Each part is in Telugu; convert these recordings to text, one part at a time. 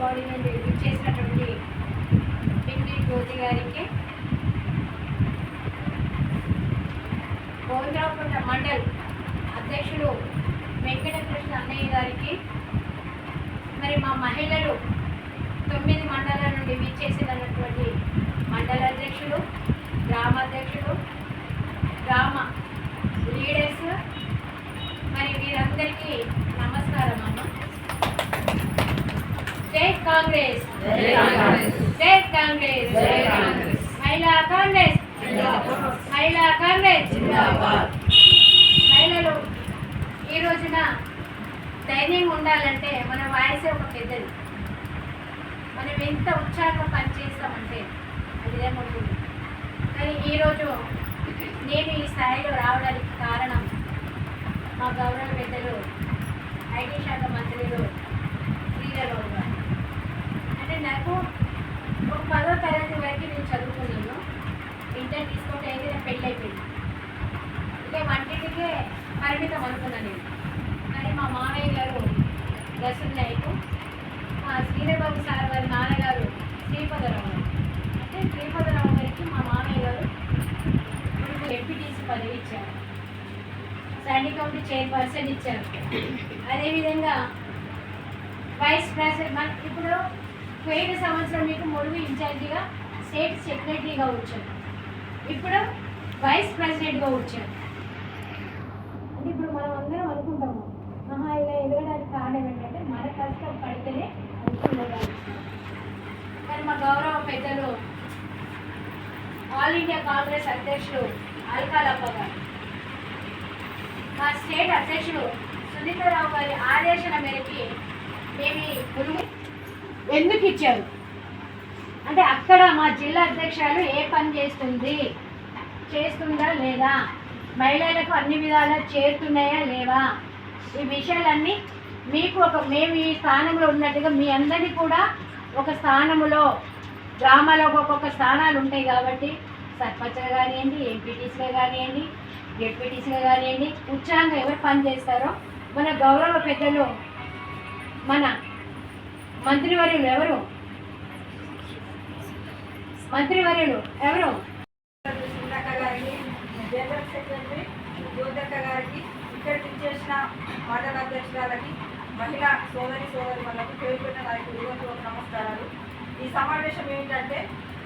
బాడీ నుండి చేసినటువంటి పిండి జ్యోతి గారికి గోవిందరావుకుంట మండల్ అధ్యక్షుడు వెంకటకృష్ణ అన్నయ్య గారికి మరి మా మహిళలు తొమ్మిది మండలాల నుండి విచ్చేసినటువంటి మండల అధ్యక్షుడు గ్రామ అధ్యక్షుడు గ్రామ కాంగ్రెస్ స్టేట్ కాంగ్రెస్. మహిళా కాంగ్రెస్ మహిళా కాంగ్రెస్ మహిళలు ఈ రోజున ధైర్యంగా ఉండాలంటే మన వాయిసే ఒక పెద్దది. మనం ఎంత ఉత్సాహంగా పనిచేస్తామంటే అది ఏమవుతుంది కానీ ఈరోజు నేను ఈ స్థాయిలో రావడానికి కారణం మా గౌరవ పెద్దలు ఐటీ శాఖ మంత్రులు మా మామయ్య గారు దర్శనం నాయకు మా శ్రీరేబాబు సార్ వారి నాన్నగారు శ్రీపదరావు అంటే శ్రీపదరావు గారికి మా మామయ్య గారు ఎంపీటీసీ పదవి ఇచ్చారు. శాండీ కౌంటీ చైర్పర్సన్ ఇచ్చారు. అదేవిధంగా వైస్ ప్రెసిడెంట్ మన ఇప్పుడు పోయిన సంవత్సరం మీకు మురుగు ఇన్ఛార్జిగా స్టేట్ సెక్రటరీగా వచ్చారు. ఇప్పుడు వైస్ ప్రెసిడెంట్గా వచ్చారు. అంటే ఇప్పుడు మనం అందరం అనుకుంటాము ఆహా ఇలా ఎదగడానికి కారణం ఏంటంటే మన కష్టం పడితేనే కానీ మా గౌరవ పెద్దలు ఆల్ ఇండియా కాంగ్రెస్ అధ్యక్షుడు అల్కాలప్ప గారు. మా స్టేట్ అధ్యక్షుడు సునీతారావు గారి ఆదేశాల మేరకి మేము గురువు ఎందుకు ఇచ్చారు? అంటే అక్కడ మా జిల్లా అధ్యక్షురాలు ఏ పని చేస్తుంది? చేస్తుందా లేదా? మహిళలకు అన్ని విధాలా చేరుతున్నాయా లేవా? ఈ విషయాలన్నీ మీకు ఒక మేము ఈ స్థానంలో ఉన్నట్టుగా మీ అందరినీ కూడా ఒక స్థానములో గ్రామాల్లో ఒక్కొక్క స్థానాలు ఉంటాయి కాబట్టి సర్పంచ్గా కానివ్వండి ఎంపీటీసీగా కానివ్వండి డిప్యూటీసీగా కానివ్వండి ఉత్సాహంగా ఎవరు పనిచేస్తారో మన గౌరవ పెద్దలు మన మంత్రివర్యులు ఎవరు? మంత్రివర్యులు ఎవరు? సుందక్క గారికి జనరల్ సెక్రటరీ గారికి ఇక్కడికి ఇచ్చేసిన మండల అధ్యక్షురాలకి మహిళా సోదరి సోదరి మనకు పేరు పెట్టిన నాయకులు హృదయపూర్వక నమస్కారాలు. ఈ సమావేశం ఏంటంటే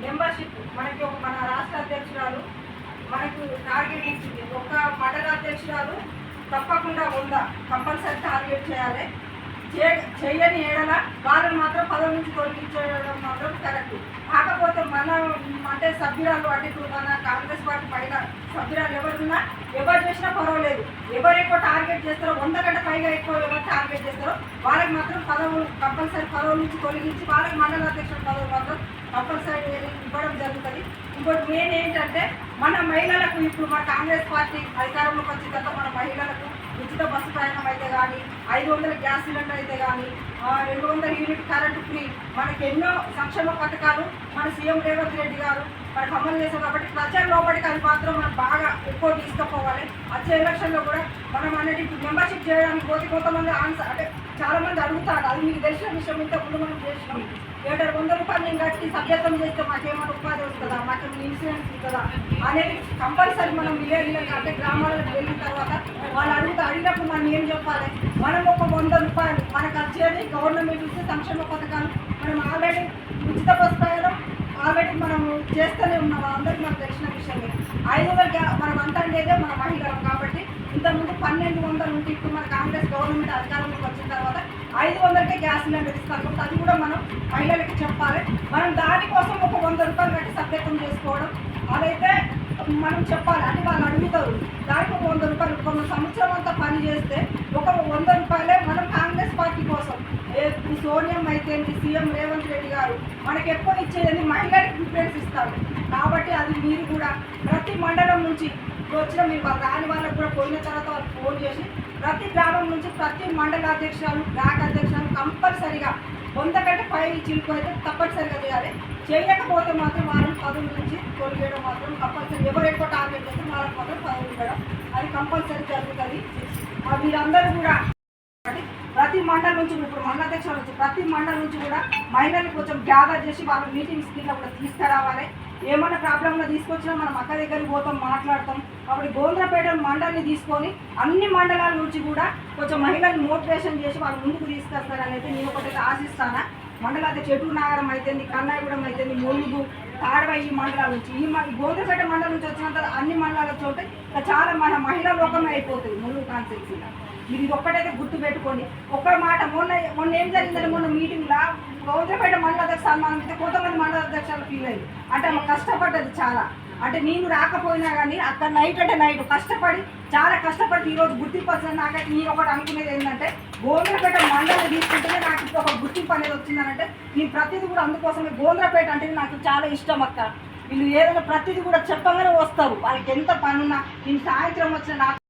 మెంబర్షిప్ మనకి ఒక మన రాష్ట్ర అధ్యక్షురాలు మనకు టార్గెట్ ఇచ్చింది. ఒక మండల అధ్యక్షురాలు తప్పకుండా ఉందా? కంపల్సరీ టార్గెట్ చేయాలి. చేయని ఏడల వాళ్ళని మాత్రం పదవి నుంచి తొలగించడం మాత్రం కరెక్ట్. కాకపోతే మన అంటే సభ్యురాలు అంటే ఇప్పుడు మన కాంగ్రెస్ పార్టీ పైన సభ్యురాలు ఎవరున్నా ఎవరు చేసినా పర్వాలేదు. ఎవరు ఎక్కువ టార్గెట్ చేస్తారో వంద కంటే పైగా ఎక్కువ ఎవరు టార్గెట్ చేస్తారో వాళ్ళకి మాత్రం పదవులు కంపల్సరీ పదవుల నుంచి తొలగించి వాళ్ళకి మండల అధ్యక్షుల పదవులు మాత్రం కంపల్సరీ ఇవ్వడం జరుగుతుంది. ఇంకోటి మెయిన్ ఏంటంటే మన మహిళలకు ఇప్పుడు మన కాంగ్రెస్ పార్టీ అధికారంలోకి వచ్చిన తర్వాత మన మహిళలకు ఉచిత బస్సు ప్రయాణం అయితే కానీ ఐదు వందల గ్యాస్ సిలిండర్ అయితే కానీ రెండు వందల యూనిట్ కరెంట్ ఫ్రీ. మనకి ఎన్నో సంక్షేమ పథకాలు మన సీఎం రేవంత్ రెడ్డి గారు మనకు అమలు చేశారు కాబట్టి ప్రచారం లోపలికి అది మాత్రం మనం బాగా ఎక్కువ తీసుకుపోవాలి. వచ్చే ఎలక్షన్లో కూడా మనం అనేది మెంబర్షిప్ చేయడానికి పోతే కొంతమంది ఆన్సర్ అంటే చాలామంది అడుగుతారు అది మీకు తెలిసిన విషయం ఇంతకుముందు మనం చేసినాం. ఏడు వంద రూపాయలు నేను కట్టి సభ్యత్వం చేస్తే మాకేమైనా ఉపాధి వస్తుందా? మాకేమైనా ఇన్సూరెన్స్ ఉంటుందా? అనేది కంపల్సరీ మనం విలేజ్లకు అంటే గ్రామాలకు వెళ్ళిన తర్వాత వాళ్ళు అడుగుతా అడిగినప్పుడు మనం ఏం చెప్పాలి? మనం ఒక వంద రూపాయలు మనకు వచ్చేది గవర్నమెంట్ ఇస్తే సంక్షేమ పథకాలు మనం ఆల్రెడీ ఉచిత బస్ ఆల్రెడీ మనం చేస్తూనే ఉన్నాం. అందరికీ మనకు తెలిసిన విషయమే. ఐదు వందల మనం అంత ఉండేదే మనం ఇంతకుముందు పన్నెండు వందలు ఉంటే ఇప్పుడు మన కాంగ్రెస్ గవర్నమెంట్ అధికారంలోకి వచ్చిన తర్వాత ఐదు వందలకే గ్యాస్ సిలిండర్ ఇస్తారు. అది కూడా మనం మహిళలకి చెప్పాలి. మనం దానికోసం ఒక వంద రూపాయలు కట్టి సభ్యత్వం చేసుకోవడం అదైతే మనం చెప్పాలి. అని వాళ్ళు అడుగుతారు. దానికి ఒక వంద రూపాయలు కొంత సంవత్సరం అంతా పని చేస్తే ఒక వంద రూపాయలే మనం కాంగ్రెస్ పార్టీ కోసం. సోనియం అయితే సీఎం రేవంత్ రెడ్డి గారు మనకి ఎక్కువ ఇచ్చేది మహిళలకు ప్రిఫరెన్స్ ఇస్తారు. కాబట్టి అది మీరు కూడా ప్రతి మండలం నుంచి ఇప్పుడు వచ్చిన మీరు రాని వాళ్ళకు కూడా పోయిన తర్వాత వాళ్ళు ఫోన్ చేసి ప్రతి గ్రామం నుంచి ప్రతి మండల అధ్యక్షులు బ్లాక్ అధ్యక్షులు కంపల్సరిగా వంద కంటే పై చిలుకు అయితే తప్పనిసరిగా చేయాలి. చేయకపోతే మాత్రం వాళ్ళని పదవుల నుంచి తొలగేయడం మాత్రం కంపల్సరీ. ఎవరు ఎక్కువ టార్గెట్ చేస్తే వాళ్ళకి మాత్రం పదవులు ఇవ్వడం అది కంపల్సరీ జరుగుతుంది. మీరందరూ కూడా ప్రతి మండలం నుంచి ఇప్పుడు మండల అధ్యక్షుల నుంచి ప్రతి మండలం నుంచి కూడా మహిళలు కొంచెం గ్యాదర్ చేసి వాళ్ళ మీటింగ్స్ కింద కూడా తీసుకురావాలి. ఏమన్నా ప్రాబ్లంలో తీసుకొచ్చినా మనం అక్క దగ్గరికి పోతాం మాట్లాడతాం. కాబట్టి గోంద్రపేట మండలిని తీసుకొని అన్ని మండలాల నుంచి కూడా కొంచెం మహిళల్ని మోటివేషన్ చేసి వాళ్ళు ముందుకు తీసుకొస్తారని అయితే నేను ఒకటి ఆశిస్తానా. అయితే చెట్టు నాగరం అయితేంది కన్నాయిగూడెం అయితేంది ములుగు తాడవై ఈ మండలాల నుంచి. ఈ గోంద్రపేట మండలం నుంచి వచ్చినంత అన్ని మండలాల చోట చాలా మన మహిళా లోకమే అయిపోతుంది ములుగు కాన్సెన్సీలో మీరు ఇది ఒక్కటైతే గుర్తు పెట్టుకోండి ఒక్క మాట మొన్న మొన్న ఏం జరిగిందని మొన్న మీటింగ్లో గౌరవపేట మండల అధ్యక్ష సన్మానం అయితే కొంతమంది మండల అధ్యక్షులు ఫీల్ అయ్యి అంటే కష్టపడ్డది చాలా. అంటే నేను రాకపోయినా కానీ అక్కడ నైట్ అంటే నైట్ కష్టపడి చాలా కష్టపడి ఈరోజు గుర్తింపు వచ్చింది నాకైతే నేను ఒకటి అనుకునేది ఏంటంటే గోంద్రపేట మండలం తీసుకుంటేనే నాకు ఇప్పుడు ఒక గుర్తింపు అనేది వచ్చిందనంటే నేను ప్రతిదీ కూడా అందుకోసమే గోంద్రపేట అంటే నాకు చాలా ఇష్టం అక్క. వీళ్ళు ఏదైనా ప్రతిదీ కూడా చెప్పగానే వస్తారు. వాళ్ళకి ఎంత పనున్నా నేను సాయంత్రం వచ్చిన నాకు